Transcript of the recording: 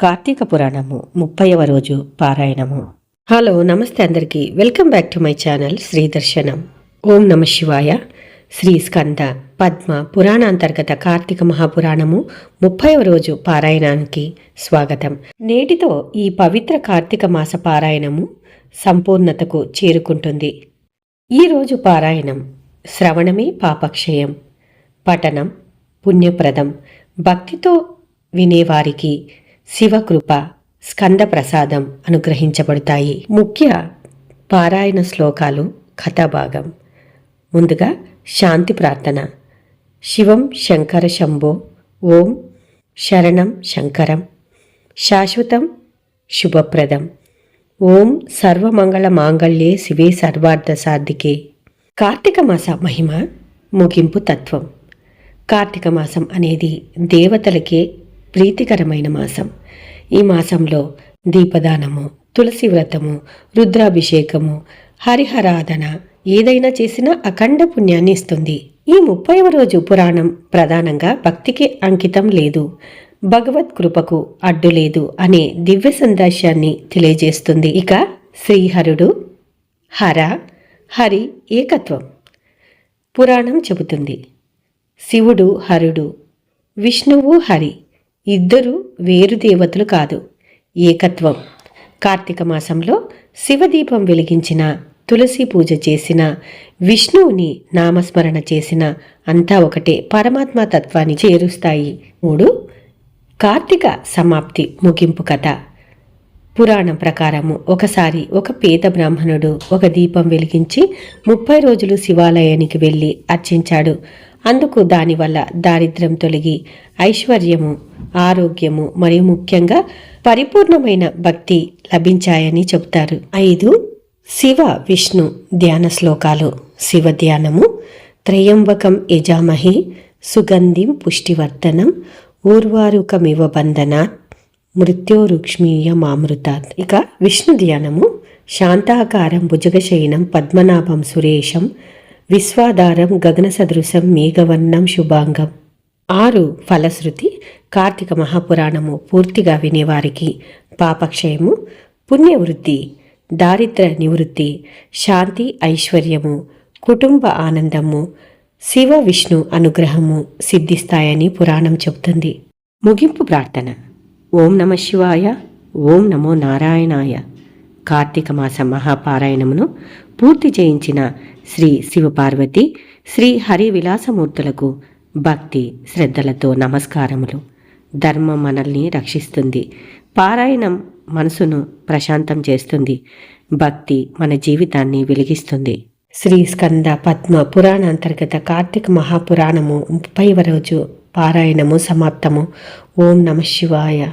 కార్తీక పురాణము ముప్పైవ రోజు పారాయణము. హలో నమస్తే అందరికీ. Welcome back to my channel Sri Darshanam. ఓం నమ శివాయ. శ్రీ స్కంద పద్మ పురాణాంతర్గత కార్తీక మహాపురాణము ముప్పైవ రోజు పారాయణానికి స్వాగతం. నేటితో ఈ పవిత్ర కార్తీక మాస పారాయణము సంపూర్ణతకు చేరుకుంటుంది. ఈ రోజు పారాయణం శ్రవణమే పాపక్షయం. పఠనం పుణ్యప్రదం. భక్తితో వినేవారికి శివకృప స్కంద ప్రసాదం అనుగ్రహించబడతాయి. ముఖ్య పారాయణ శ్లోకాలు కథాభాగం. ముందుగా శాంతి ప్రార్థన. శివం శంకర శంభో ఓం శరణం శంకరం. శాశ్వతం శుభప్రదం. ఓం సర్వమంగళ మాంగళ్యే శివే సర్వార్థ సాధికే కార్తీక మాస మహిమ ముగింపు తత్వం. కార్తీక మాసం అనేది దేవతలకే ప్రీతికరమైన మాసం. ఈ మాసంలో దీపదానము తులసి వ్రతము రుద్రాభిషేకము హరిహరాధన ఏదైనా చేసినా అఖండ పుణ్యాన్ని ఇస్తుంది. ఈ ముప్పైవ రోజు పురాణం ప్రధానంగా భక్తికి అంకితం లేదు. భగవత్ కృపకు అడ్డు లేదు అనే దివ్య సందేశాన్ని తెలియజేస్తుంది. ఇక శ్రీహరుడు హర హరి ఏకత్వం. పురాణం చెబుతుంది. శివుడు హరుడు విష్ణువు హరి. ఇద్దరు వేరు దేవతలు కాదు. ఏకత్వం. కార్తీక మాసంలో శివదీపం వెలిగించిన తులసి పూజ చేసిన విష్ణువుని నామస్మరణ చేసిన అంతా ఒకటే పరమాత్మ తత్వాన్ని చేరుస్తాయి. మూడు కార్తీక సమాప్తి ముగింపు కథ. పురాణం ప్రకారము ఒకసారి ఒక పేద బ్రాహ్మణుడు ఒక దీపం వెలిగించి ముప్పై రోజులు శివాలయానికి వెళ్ళి అర్చించాడు. అందుకు దానివల్ల దారిద్ర్యం తొలగి ఐశ్వర్యము ఆరోగ్యము మరియు ముఖ్యంగా పరిపూర్ణమైన భక్తి లభించాయని చెబుతారు. ఐదు శివ విష్ణు ధ్యాన శ్లోకాలు. శివ ధ్యానము త్రయంబకం యజామహి సుగంధిం పుష్టివర్ధనం ఊర్వారుకమివ బంధన మృత్యోరుక్ష్మీయ మామృతాత్ ఇక విష్ణు ధ్యానము శాంతాకారం భుజగశయనం పద్మనాభం సురేశం విశ్వాధారం గగన సదృశం మేఘవర్ణం శుభాంగం. ఆరు ఫలశ్రుతి కార్తీక మహాపురాణము పూర్తిగా వినేవారికి. పాపక్షయము పుణ్యవృద్ధి దారిద్ర నివృత్తి శాంతి ఐశ్వర్యము కుటుంబ ఆనందము శివ విష్ణు అనుగ్రహము సిద్ధిస్తాయని పురాణం చెబుతుంది. ముగింపు ప్రార్థన. ఓం నమ శివాయ ఓం నమో నారాయణాయ. కార్తీక మాస మహాపారాయణమును పూర్తి చేయించిన శ్రీ శివపార్వతి శ్రీ హరి విలాసమూర్తులకు భక్తి శ్రద్ధలతో నమస్కారములు. ధర్మం మనల్ని రక్షిస్తుంది. పారాయణం మనసును ప్రశాంతం చేస్తుంది. భక్తి మన జీవితాన్ని వెలిగిస్తుంది. శ్రీ స్కంద పద్మ పురాణ అంతర్గత కార్తీక మహాపురాణము ముప్పైవ రోజు పారాయణము సమాప్తము. ఓం నమ శివాయ.